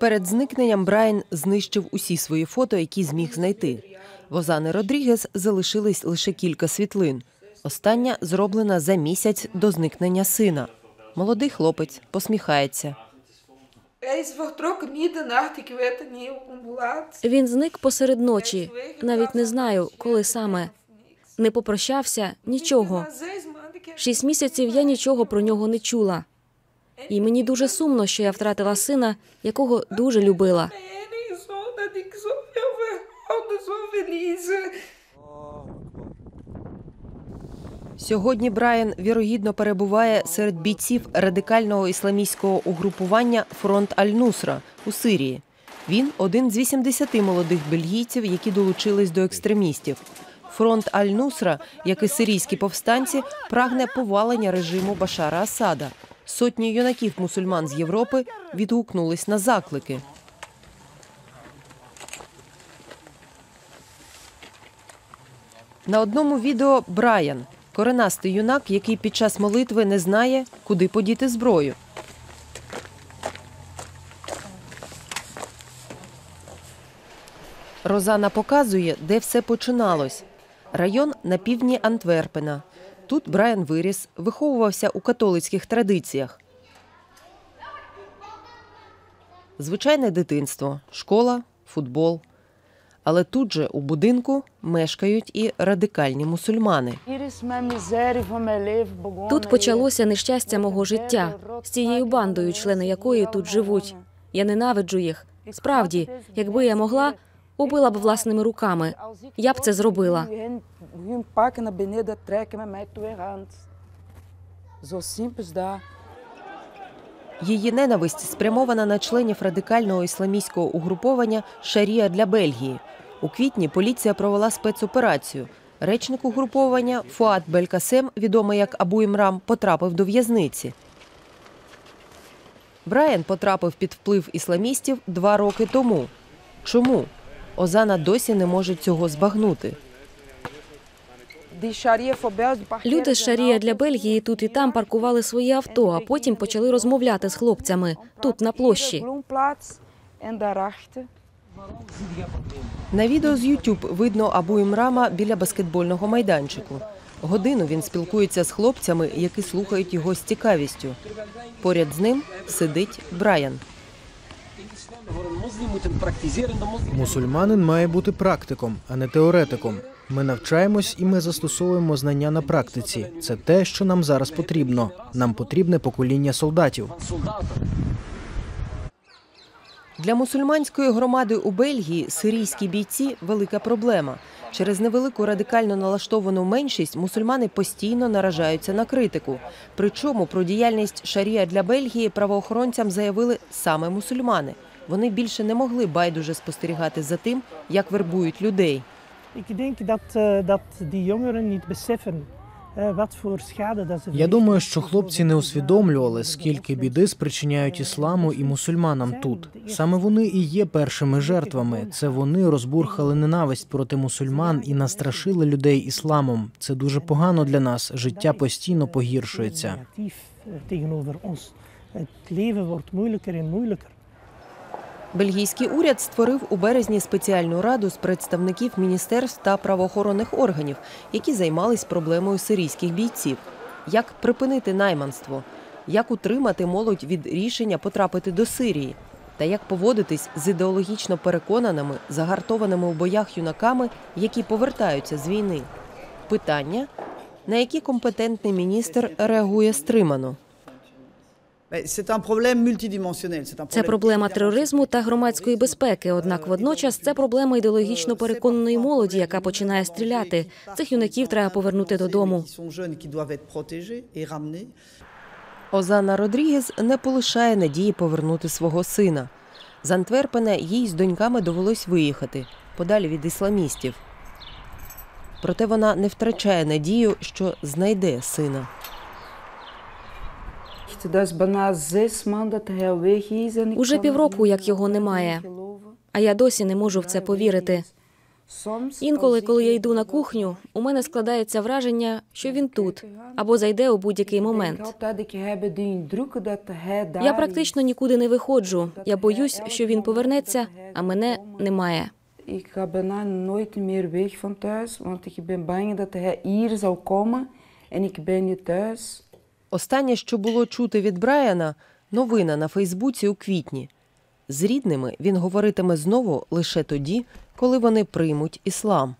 Перед зникненням Брайан знищив усі свої фото, які зміг знайти. В Озани Родрігес залишились лише кілька світлин. Остання зроблена за місяць до зникнення сина. Молодий хлопець посміхається. Він зник посеред ночі. Навіть не знаю, коли саме. Не попрощався, нічого. Шість місяців я нічого про нього не чула. І мені дуже сумно, що я втратила сина, якого дуже любила. Сьогодні Брайан вірогідно перебуває серед бійців радикального ісламістського угрупування Фронт Аль-Нусра у Сирії. Він один з 80 молодих бельгійців, які долучились до екстремістів. Фронт Аль-Нусра, як і сирійські повстанці, прагне повалення режиму Башара Асада. Сотні юнаків мусульман з Європи відгукнулись на заклики. На одному відео Брайан, коренастий юнак, який під час молитви не знає, куди подіти зброю. Розана показує, де все починалось. Район на півдні Антверпена. Тут Брайан виріс, виховувався у католицьких традиціях. Звичайне дитинство, школа, футбол. Але тут же у будинку мешкають і радикальні мусульмани. Тут почалося нещастя мого життя з цією бандою, члени якої тут живуть. Я ненавиджу їх. Справді, якби я могла, убила б власними руками. Я б це зробила. Її ненависть спрямована на членів радикального ісламістського угруповання Шарія для Бельгії. У квітні поліція провела спецоперацію. Речник угруповання Фуат Белькасем, відомий як Абу Імрам, потрапив до в'язниці. Брайан потрапив під вплив ісламістів два роки тому. Чому? Озана досі не може цього збагнути. Люди з Шарія для Бельгії тут і там паркували свої авто, а потім почали розмовляти з хлопцями тут на площі. На відео з YouTube видно Абу Імрама біля баскетбольного майданчику. Годину він спілкується з хлопцями, які слухають його з цікавістю. Поряд з ним сидить Брайан. Мусульманин має бути практиком, а не теоретиком. Ми навчаємось і ми застосовуємо знання на практиці. Це те, що нам зараз потрібно. Нам потрібне покоління солдатів. Для мусульманської громади у Бельгії сирійські бійці велика проблема. Через невелику радикально налаштовану меншість мусульмани постійно наражаються на критику. Причому про діяльність шарія для Бельгії правоохоронцям заявили саме мусульмани. Вони більше не могли байдуже спостерігати за тим, як вербують людей. Eh, eh, Я думаю, що хлопці не усвідомлювали, скільки біди спричиняють ісламу і мусульманам тут. Саме вони і є першими жертвами. Це вони розбурхали ненависть проти мусульман і настрашили людей ісламом. Це дуже погано для нас. Життя постійно погіршується. ons. Het leven wordt moeilijker en moeilijker. Бельгійський уряд створив у березні спеціальну раду з представників міністерств та правоохоронних органів, які займались проблемою сирійських бійців. Як припинити найманство, як утримати молодь від рішення потрапити до Сирії, та як поводитись з ідеологічно переконаними, загартованими у боях юнаками, які повертаються з війни. Питання, на які компетентний міністр реагує стримано. Це проблема тероризму та громадської безпеки. Однак водночас це проблема ідеологічно переконаної молоді, яка починає стріляти. Цих юнаків треба повернути додому. Озана Родрігес не полишає надії повернути свого сина. З Антверпена їй з доньками довелось виїхати подалі від ісламістів. Проте вона не втрачає надію, що знайде сина. Dat is bijna zes maanden dat hij weg is. En ik Уже півроку, як його немає. А я досі не можу в це повірити. Інколи, коли я йду на кухню, у мене складається враження, що він тут або зайде у будь-який момент. Я практично нікуди не виходжу. Я боюсь, що він повернеться, а мене немає. Ik ga bijna nooit meer weg van thuis, want ik ben bang dat hij hier zou komen en ik ben niet thuis. Останнє, що було чути від Брайана, новина на Фейсбуці у квітні. З рідними він говоритиме знову лише тоді, коли вони приймуть іслам.